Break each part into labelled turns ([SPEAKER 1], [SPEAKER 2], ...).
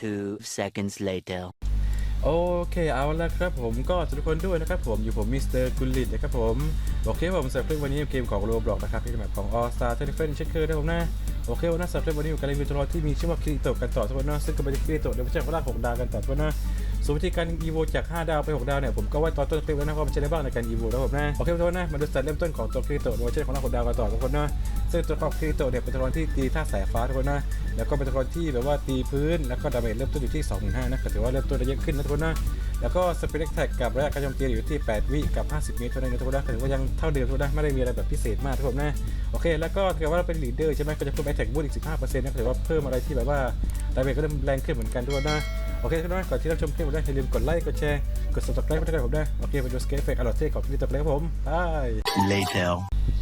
[SPEAKER 1] Two seconds later.
[SPEAKER 2] โอเคเอาละครับผมก็ทุกคนด้วยนะครับผมอยู่ผมมิสเตอร์กุลลิตนะครับผมโอเคผมสำหรับคลิปวันนี้เกมของโรบล็อกนะครับที่เป็นแบบของ All Star t e l e p h o n เช่นเคยนะผมนะโอเควันนี้สำหรับคลิปวันนี้อยู่กับรีวิวตัวละครที่มีชื่อว่าคิริโตกันต่อทุกคนนะซึ่งก็เป็นคริโตเดี๋ยวมาเจอกับร่าง6ดาวกันต่อทุกคนนะ ส่วนวิธีการอีโวจาก 5 ดาวไป 6 ดาวเนี่ยผมก็ว่าตอนต้นคลิปแล้วนะว่ามันใช้ได้บ้างในการอีโวแล้วผมนะโอเคทุกคนนะมาดูสเตตเริ่มต้นของตัวคริโตเวอร์ชันของร่าง6ดาวกันต่อทุกคนนะซึ่งตัวของคริโตเนี่ยเป็นตัวละครที่ตีท่าสายฟ้าทุกคนนะแล้วก็เป็นตัวละครที่แบบว่าตีพื้นแล้วก็ดาเมจเริ่มต้นอยู่ที่25นะก็ถือว่าเริ่มต้นได้เยอะขึ้นนะทุกคนนะ แล้วก็สเปกแท็กกับระยะการโจมตีอยู่ที่ 8 วิกับ 50 เมตรเท่านั้นนะทุกคนนะถือว่ายังเท่าเดิมทุกคนนะไม่ได้มีอะไรแบบพิเศษมากทุกคนนะโอเค แล้วก็ถ้าเกิดว่าเราเป็นลีดเดอร์ใช่ไหมก็จะเพิ่มแอแท็กบูทอีก 15%นะถือว่าเพิ่มอะไรที่แบบว่าดาเมจก็เริ่มแรงขึ้นเหมือนกันทุกคนนะโอเคทุกคนนะก่อนที่เราชมคลิปผมได้อย่าลืมกดไลค์ กดแชร์ กด subscribe ให้ด้วยผมด้วยโอเคไปดูสเกตเฟกอลอตเท่ของคลิปต่อไปครับผมบาย
[SPEAKER 1] Later.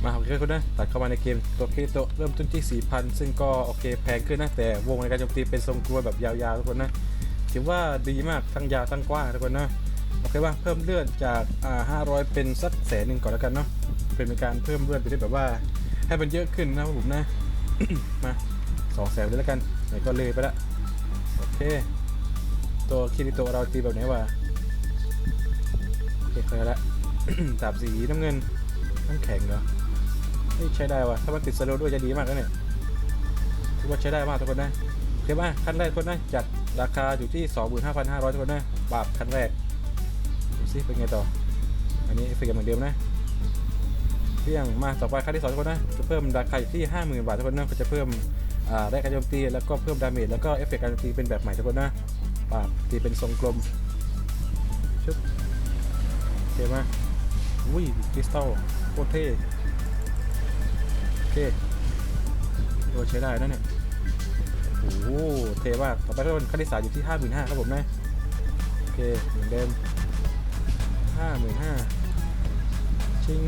[SPEAKER 2] มาโอเคคุณนะตัดเข้ามาในเกมตัวคริโตเริ่มต้นที่ 4,000 ซึ่งก็โอเคแพงขึ้นนะ แต่วงในการโจมตีเป็นทรงกลวยแบบยาวๆทุกคนนะ ถือว่าดีมากทั้งยาวทั้งกว้างทุกคนนะโอเคว่าเพิ่มเลือดจากอ่า500เป็นสักแสนหนึ่งก่อนแล้วกันเนาะเป็นการเพิ่มเลือดไปได้แบบว่า ให้มันเยอะขึ้นนะผมนะมาสองแสนเลยแล้วกันไหนก็เลยไปละโอเค ตัวคิริโตเราตีแบบไหนวะโอเคเคยละดาบสีน้ำเงินน้ำแข็งเหรอนี่ใช้ได้วะถ้ามันติดสโลด้วยจะดีมากแล้วเนี่ยถือว่าใช้ได้มากทุกคนนะโอเคป่ะขั้นแรกทุกคนนะจาก ราคาอยู่ที่ 25,500ทุกคนนะบาทขั้นแรก ดูซิเป็นไงต่อ อันนี้เอฟเฟกต์เหมือนเดิมนะเพียงมาต่อไปขั้นที่สองทุกคนนะจะเพิ่มราคาอยู่ที่ 50,000 บาททุกคนนะก็จะเพิ่มได้การโจมตีแล้วก็เพิ่มดาเมจแล้วก็เอฟเฟกต์การโจมตีเป็นแบบใหม่ทุกคนนะปาบตีเป็นทรงกลมชึบโอเคมาอุ้ยคริสตัลโคตรเท่โอเคโดใช้ได้นะเนี่ย โอ้โหเทมากต่อไปก็เป็นค่าที่สามอยู่ที่ห้าหมื่นห้าครับผมนะ โอเคเหมือนเดิมห้าหมื่นห้าชิง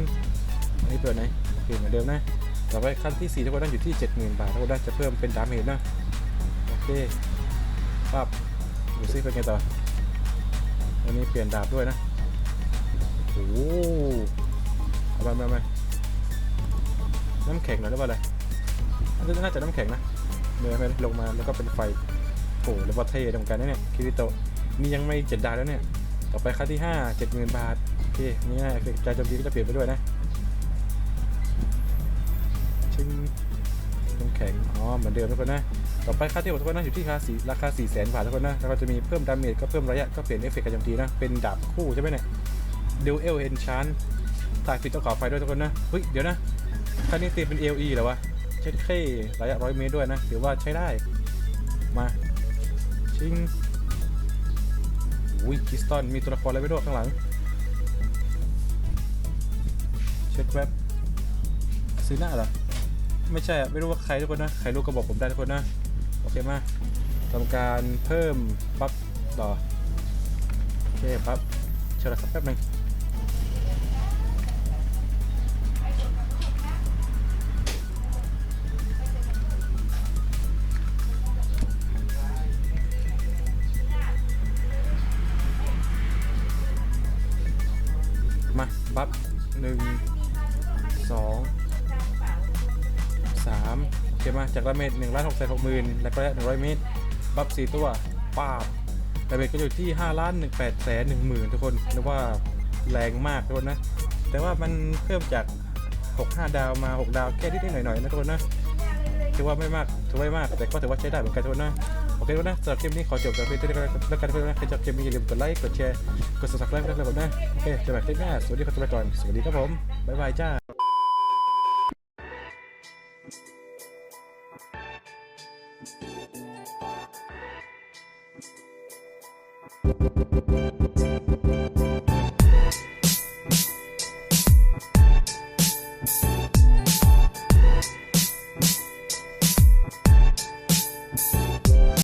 [SPEAKER 2] อันนี้เปิดไหนโอเคเหมือนเดิมนะ ต่อไปขั้นที่สี่ทุกคนนั่นอยู่ที่เจ็ดหมื่นบาททุกคนจะเพิ่มเป็นดามเมจนะโอเคปั๊บดูซิเป็นไงต่ออันนี้เปลี่ยนดาบด้วยนะโอ้โหเอาไปมามาน้ำแข็งหน่อยหรือว่าอะไรน่าจะน้ำแข็งนะ เนื้อลงมาแล้วก็เป็นไฟโอ้แล้วว่าเท่เหมือนกันนะเนี่ยคิริโตนี่ยังไม่เจ็ดดาวแล้วเนี่ย ต่อไปขั้นที่ห้าเจ็ดหมื่นบาทโอเคนี่นะใจโจมตีก็จะเปลี่ยนไปด้วยนะชิงน้ำแข็งอ๋อเหมือนเดิมทุกคนนะต่อไปค่าที่หกทุกคนนะอยู่ที่ราคาสี่ราคาสี่แสนบาททุกคนนะแล้วก็จะมีเพิ่มดาเมจก็เพิ่มระยะก็เปลี่ยนเอฟเฟกต์การโจมตีนะเป็นดาบคู่ใช่ไหมเนี่ยเดลเอลเอนชานถ่ายปิดต้องขอไฟด้วยทุกคนนะเฮ้ยเดี๋ยวนะคันนี้ตีเป็น LE เหรอวะ ใช้แค่ระยะร้อยเมตรด้วยนะ ถือว่าใช้ได้ มาชิงอุ้ยคิสตันมีตัวละครอะไรไม่รู้ข้างหลัง เช็คแว็บซื้อหน้าเหรอ ไม่ใช่อะไม่รู้ว่าใครทุกคนนะ ใครรู้ก็บอกผมได้ทุกคนนะ โอเคมาทำการเพิ่มปั๊บต่อ โอเคปั๊บเชิญสักแป๊บหนึ่ง มาบัฟหนึ่งสองสามโอเคมาจากระเมตรหนึ่งล้านหกแสนหกหมื่นแล้วก็หนึ่งร้อยเมตรบัฟสี่ตัวป้าบระเมตรก็อยู่ที่ห้าล้านหนึ่งแปดแสนหนึ่งหมื่นทุกคนเรียกว่าแรงมากทุกคนนะ แต่ว่ามันเพิ่มจากหกห้าดาวมาหกดาวแค่นิดหน่อยๆนะทุกคนนะถือว่าไม่มากถือว่าไม่มากแต่ก็ถือว่าใช้ได้เหมือนกันทุกคนนะ เคทุกคนะสำหรับคลิปนี้ขอจบกันเพียงเท่านี้แล้วกันทุกคนนะใครชอบคลิปนี้อย่าลืมกดไลค์กดแชร์กด subscribe ด้วยนะครับผมนะโอเคเจอกันคลิปหน้าสวัสดีครับทุกคน สวัสดีครับผมบ๊ายบายจ้า
[SPEAKER 3] Thank